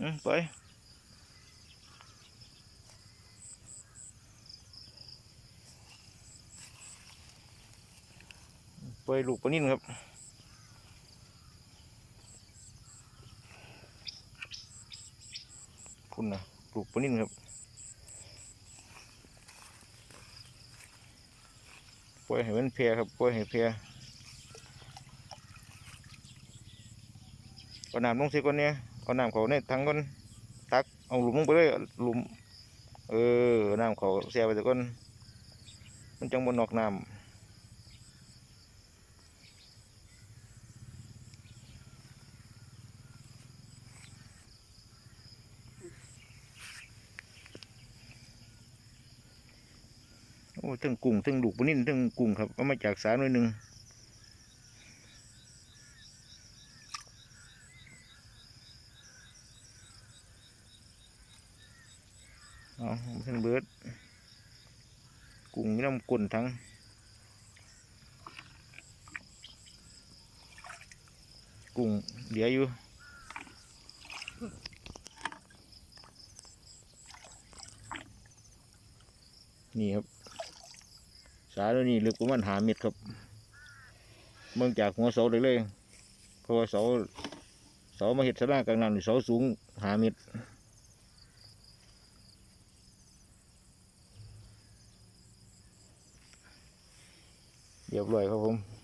อืมไปไปลูกปนิ่นครับคุณนะลูกปนิ่นครับปล่อยให้มันเพลียครับปล่อยให้เพลียเอาน้ำลงสิก่อนเนี่ย เอาน้ำเขาในถังก่อนตักเอาหลุมลงไปเลยหลุม เออเอน้ำเขาแช่ไปสิก่อนมันจังบนนอกน้ำโอ้ทั้งกุ้งทั้งลูกปนิ่นทั้งกุ้งครับเอามาจากสาหน่อยหนึ่ง เอาเพิ่งเบิดกุ้งมีน้ำกุ่นทั้งกุ้งเหลืออยู่นี่ครับ สาแล้วนี่ลึกประมาณหาเมตรครับ เมืองจากหัวเสาเลยเลยเพราะว่าเสาเสามาเห็ดสลากลางน้ำเสาสูงหาเมต เรียบร้อยครับผม